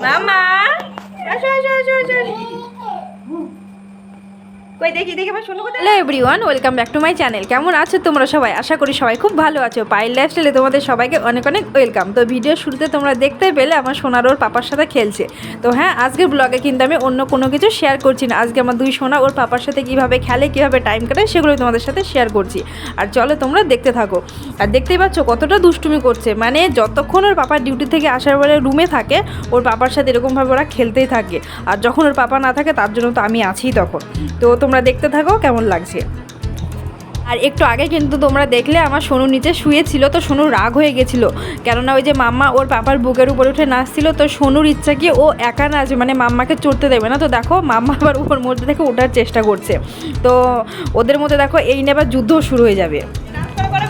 妈妈，来来来来来来。কই, দেখি দেখি, আমার শোনো কোথায়? Hello everyone, welcome back to my channel. কেমন আছো তোমরা সবাই? আশা করি সবাই খুব ভালো আছো। পাইল লাইফস্টাইলে তোমাদের সবাইকে অনেক অনেক ওয়েলকাম। তো ভিডিও শুরুতে তোমরা দেখতে পেলে আমার সোনার ওর পাপার সাথে খেলছে। তো হ্যাঁ আজকের ব্লগে কিন্তু আমি অন্য কোনো কিছু শেয়ার করছি না। আজকে আমার দুই সোনা ওর পাপার সাথে কীভাবে খেলে, কীভাবে টাইম কাটায় সেগুলো তোমাদের সাথে শেয়ার করছি। আর চলো তোমরা দেখতে থাকো। আর দেখতেই পাচ্ছ কতটা দুষ্টুমি করছে। মানে যতক্ষণ ওর পাপার ডিউটি থেকে আসার পরে রুমে থাকে, ওর পাপার সাথে এরকমভাবে ওরা খেলতেই থাকে। আর যখন ওর পাপা না থাকে, তার জন্য তো আমি আছি তখন। তো তোমরা দেখতে থাকো, কেমন লাগছে। আর একটু আগে কিন্তু তোমরা দেখলে আমার সোনু নিচে শুয়েছিল, তো সোনু রাগ হয়ে গেছিল। কেননা ওই যে মাম্মা ওর পাপার বুকের উপর উঠে নাচছিল, তো সোনুর ইচ্ছা কি ও একা নাচবে মানে মাম্মাকে চড়তে দেবে না। তো দেখো, মাম্মা আবার উপর মধ্যে থেকে ওঠার চেষ্টা করছে। তো ওদের মধ্যে দেখো, এই নিয়ে আবার যুদ্ধ শুরু হয়ে যাবে। ডান্স করো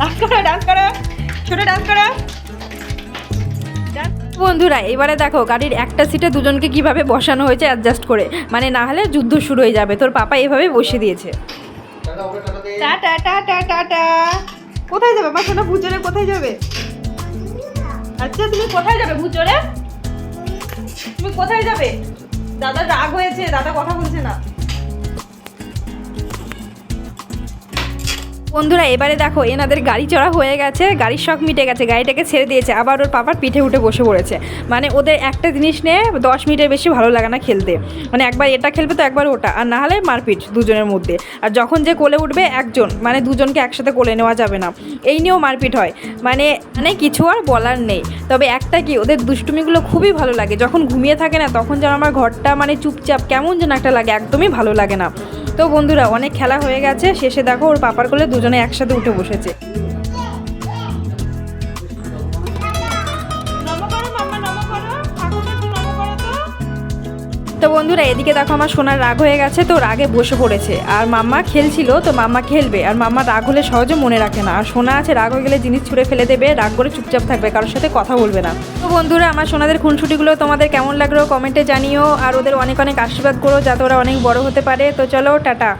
ডান্স করো ডান্স করো ছোট ডান্স করো। বন্ধুরা, এবারে দেখো, গাড়ির একটা সিটে দুজনকে কীভাবে বসানো হয়েছে অ্যাডজাস্ট করে। মানে না হলে যুদ্ধ শুরু হয়ে যাবে। তোর পাপা এভাবে বসিয়ে দিয়েছে। টাটা টাটা টাটা কোথায় যাবে? আমার সোনা ভুজরে কোথায় যাবে? আচ্ছা তুমি কোথায় যাবে ভুজরে তুমি কোথায় যাবে? দাদা রাগ হয়েছে, দাদা কথা বলছে না। বন্ধুরা, এবারে দেখো, এনাদের গাড়ি চড়া হয়ে গেছে, গাড়ির শখ মিটে গেছে, গাড়িটাকে ছেড়ে দিয়েছে, আবার ওর পাপার পিঠে উঠে বসে পড়েছে। মানে ওদের একটা জিনিস নিয়ে দশ মিনিটের বেশি ভালো লাগে না খেলতে। মানে একবার এটা খেলবে তো একবার ওটা, আর না হলে মারপিট দুজনের মধ্যে। আর যখন যে কোলে উঠবে একজন মানে দুজনকে একসাথে কোলে নেওয়া যাবে না। এই নিয়েও মারপিট হয়। মানে মানে কিছু আর বলার নেই। তবে একটা কি, ওদের দুষ্টুমিগুলো খুবই ভালো লাগে। যখন ঘুমিয়ে থাকে না, তখন যেন আমার ঘরটা মানে চুপচাপ, কেমন যেন একটা লাগে, একদমই ভালো লাগে না। তো বন্ধুরা, অনেক খেলা হয়ে গেছে। শেষে দেখো ওর পাপার কোলে দুজনে একসাথে উঠে বসেছে। বন্ধুরা, এদিকে দেখো আমার সোনার রাগ হয়ে গেছে, তো রাগে বসে পড়েছে। আর মাম্মা খেলছিল, তো মাম্মা খেলবে। আর মাম্মা রাগ হলে সহজে মনে রাখে না। আর সোনা আছে, রাগ হয়ে গেলে জিনিস ছুঁড়ে ফেলে দেবে, রাগ করে চুপচাপ থাকবে, কারোর সাথে কথা বলবে না। তো বন্ধুরা, আমার সোনাদের খুনসুটিগুলো তোমাদের কেমন লাগল? কমেন্টে জানিও। আর ওদের অনেক অনেক আশীর্বাদ করো, যাতে ওরা অনেক বড় হতে পারে। তো চলো, টাটা।